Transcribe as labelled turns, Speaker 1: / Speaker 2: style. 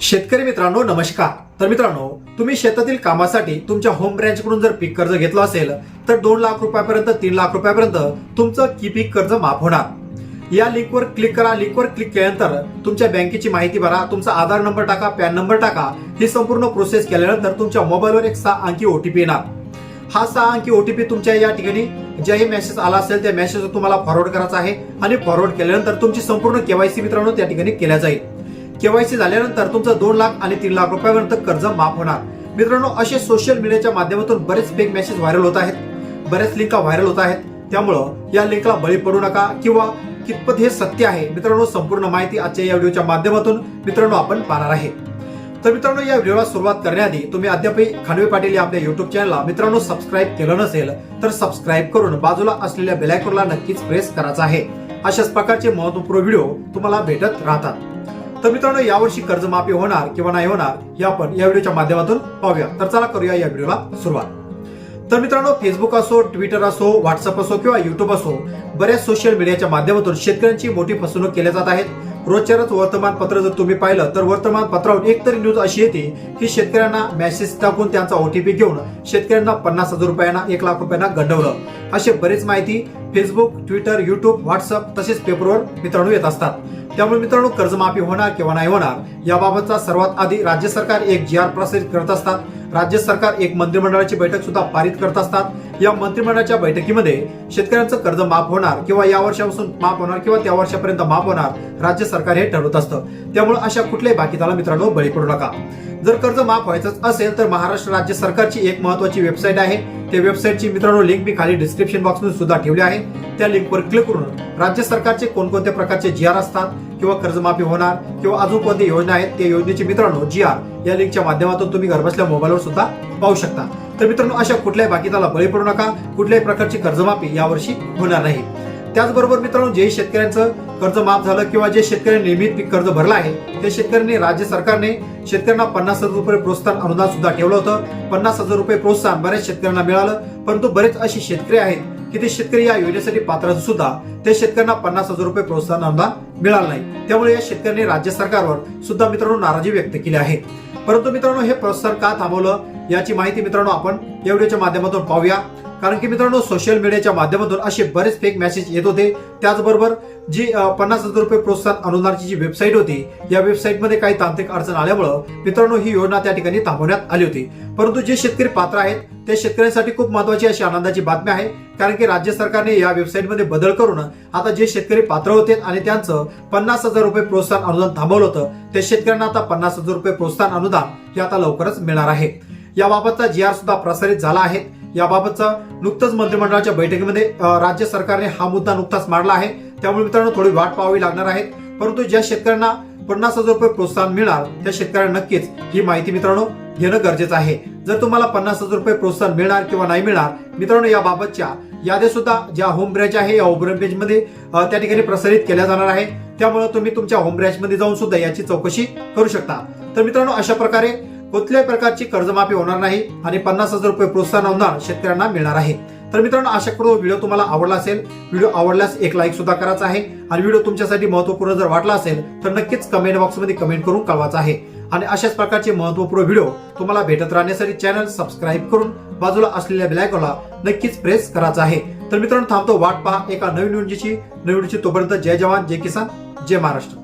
Speaker 1: शेतकरी मित्रांनो नमस्कार. तर मित्रांनो तुम्ही शेतातील कामासाठी तुमच्या होम ब्रँच कडून जर पीक कर्ज घेतलं असेल तर दोन लाख रुपयापर्यंत तीन लाख रुपयापर्यंत तुमचं की पीक कर्ज माफ होणार? या लिंकवर क्लिक करा. लिंकवर क्लिक केल्यानंतर तुमच्या बँकेची माहिती भरा. तुमचा आधार नंबर टाका पॅन नंबर टाका. ही संपूर्ण प्रोसेस केल्यानंतर तुमच्या मोबाईलवर एक सहा अंकी ओटीपी येणार. हा सहा अंकी ओटीपी तुमच्या या ठिकाणी ज्याही मेसेज आला असेल त्या मेसेज तुम्हाला फॉरवर्ड करायचा आहे. आणि फॉरवर्ड केल्यानंतर तुमची संपूर्ण केवायसी मित्रांनो त्या ठिकाणी केल्या जाईल. केवायसी झाल्यानंतर तुमचं दोन लाख आणि तीन लाख रुपयापर्यंत कर्ज माफ होणार. मित्रांनो असे सोशल मीडियाच्या माध्यमातून बरेच फेक मेसेज व्हायरल होत आहेत. बऱ्याच लिंका व्हायरल होत आहेत. त्यामुळं या लिंकला बळी पडू नका किंवा कितपत हे सत्य आहे मित्रांनो संपूर्ण माहिती आजच्या या व्हिडिओच्या माध्यमातून मित्रांनो आपण पाहणार आहे. तर मित्रांनो या व्हिडिओला सुरुवात करण्याआधी तुम्ही अद्यापही खानवे पाटील या आपल्या युट्यूब चॅनलला मित्रांनो सबस्क्राईब केलं नसेल तर सबस्क्राईब करून बाजूला असलेल्या बेलायकॉनला नक्कीच प्रेस करायचा आहे. अशाच प्रकारचे महत्त्वपूर्ण व्हिडिओ तुम्हाला भेटत राहतात. तर मित्रांनो यावर्षी कर्जमाफी होणार किंवा नाही होणार हे आपण या व्हिडिओच्या माध्यमातून पाहूया. तर चला करूया या व्हिडिओला सुरुवात. तर मित्रांनो फेसबुक असो ट्विटर असो व्हॉट्सअप असो किंवा युट्यूब असो बऱ्याच सोशल मीडियाच्या माध्यमातून शेतकऱ्यांची मोठी फसवणूक केल्या जात आहेत. रोजच्याच वर्तमानपत्र जर तुम्ही पाहिलं तर वर्तमानपत्रावर एक तरी न्यूज अशी येते की शेतकऱ्यांना मेसेज टाकून त्यांचा ओटीपी घेऊन शेतकऱ्यांना पन्नास हजार रुपयांना एक लाख रुपयांना गंडवलं. असे बरेच माहिती फेसबुक ट्विटर युट्यूब व्हॉट्सअप तसेच पेपरवर मित्रांनो येत असतात. त्यामुळे मित्रांनो कर्जमाफी होणार किंवा नाही होणार याबाबतचा सर्वात आधी राज्य सरकार एक जी आर प्रसारित करत असतात. राज्य सरकार एक मंत्रिमंडळाची बैठक सुद्धा पारित करत असतात. या मंत्रिमंडळाच्या बैठकीमध्ये शेतकऱ्यांचं कर्ज माफ होणार किंवा या वर्षापासून माफ होणार किंवा त्या वर्षापर्यंत माफ होणार राज्य सरकार हे ठरवत असतं. त्यामुळे अशा कुठल्याही बाकीताला मित्रांनो बळी पडू नका. जर कर्ज माफ व्हायचंच असेल तर महाराष्ट्र राज्य सरकारची एक महत्वाची वेबसाईट आहे. त्या वेबसाईटची मित्रांनो लिंक मी खाली डिस्क्रिप्शन बॉक्समध्ये सुद्धा ठेवली आहे. त्या लिंकवर क्लिक करून राज्य सरकारचे कोणकोणत्या प्रकारचे जी आर असतात किंवा कर्जमाफी होणार किंवा अजून कोणत्या योजना आहेत त्या योजनेची मित्रांनो जी आर या लिंकच्या माध्यमातून तुम्ही घरबसल्या मोबाईलवर सुद्धा पाहू शकता. तर मित्रांनो अशा कुठल्याही बाकीताला बळी पडू नका. कुठल्याही प्रकारची कर्जमाफी यावर्षी होणार नाही. त्याचबरोबर मित्रांनो जे शेतकऱ्यांचं कर्ज माफ झालं किंवा जे शेतकऱ्यांनी नियमित पीक कर्ज भरलं आहे त्या शेतकऱ्यांनी राज्य सरकारने शेतकऱ्यांना पन्नास हजार रुपये प्रोत्साहन अनुदान सुद्धा ठेवलं होतं. पन्नास हजार रुपये प्रोत्साहन बऱ्याच शेतकऱ्यांना मिळालं परंतु बरेच अशी शेतकरी आहेत की ते शेतकरी या योजनेसाठी पात्र असून सुद्धा त्या शेतकऱ्यांना पन्नास हजार रुपये प्रोत्साहन अनुदान मिळालं नाही. त्यामुळे या शेतकऱ्यांनी राज्य सरकारवर सुद्धा मित्रांनो नाराजी व्यक्त केली आहे. परंतु मित्रांनो हे प्रोत्साहन का थांबवलं याची माहिती मित्रांनो आपण या व्हिडिओच्या माध्यमातून पाहूया. कारण की मित्रांनो सोशल मीडियाच्या माध्यमातून असे बरेच फेक मेसेज येत होते. त्याचबरोबर जी पन्नास हजार रुपये प्रोत्साहन अनुदानाची जी वेबसाईट होती या वेबसाईटमध्ये काही तांत्रिक अडचण आल्यामुळं मित्रांनो ही योजना त्या ठिकाणी थांबवण्यात आली होती. परंतु जे शेतकरी पात्र आहेत त्या शेतकऱ्यांसाठी खूप महत्वाची अशी आनंदाची बातमी आहे. कारण की राज्य सरकारने या वेबसाईटमध्ये बदल करून आता जे शेतकरी पात्र होते आणि त्यांचं पन्नास हजार रुपये प्रोत्साहन अनुदान थांबवलं होतं त्या शेतकऱ्यांना आता पन्नास हजार रुपये प्रोत्साहन अनुदान हे आता लवकरच मिळणार आहे. याबाबतचा जी आर सुद्धा प्रसारित झाला आहे. याबाबतचा नुकतंच मंत्रिमंडळाच्या बैठकीमध्ये राज्य सरकारने हा मुद्दा नुकताच मांडला आहे. त्यामुळे मित्रांनो थोडी वाट पाहावी लागणार आहे. परंतु ज्या शेतकऱ्यांना पन्नास हजार रुपये प्रोत्साहन मिळणार त्या शेतकऱ्यांना नक्कीच ही माहिती मित्रांनो घेणं गरजेचं आहे. जर तुम्हाला पन्नास हजार रुपये प्रोत्साहन मिळणार किंवा नाही मिळणार मित्रांनो याबाबतच्या याद्या सुद्धा ज्या होम ब्रँच आहे या होम ब्रँच मध्ये त्या ठिकाणी प्रसारित केल्या जाणार आहे. त्यामुळे तुम्ही तुमच्या होम ब्रँच मध्ये जाऊन सुद्धा याची चौकशी करू शकता. तर मित्रांनो अशा प्रकारे कुठल्याही प्रकारची कर्जमाफी होणार नाही आणि पन्नास हजार रुपये प्रोत्साहन अनुदान शेतकऱ्यांना मिळणार आहे. तर मित्रांनो आशा करू व्हिडिओ तुम्हाला आवडला असेल. व्हिडिओ आवडल्यास एक लाईक सुद्धा करायचा आहे. आणि व्हिडिओ तुमच्यासाठी महत्त्वपूर्ण जर वाटला असेल तर नक्कीच कमेंट बॉक्समध्ये कमेंट करून कळवायचा आहे. आणि अशाच प्रकारचे महत्त्वपूर्ण व्हिडिओ तुम्हाला भेटत राहण्यासाठी चॅनल सबस्क्राईब करून बाजूला असलेल्या बेलायकॉनला नक्कीच प्रेस करायचा आहे. तर मित्रांनो थांबतो. वाट पहा एका नवीन नवीन तोपर्यंत जय जवान जय किसान जय महाराष्ट्र.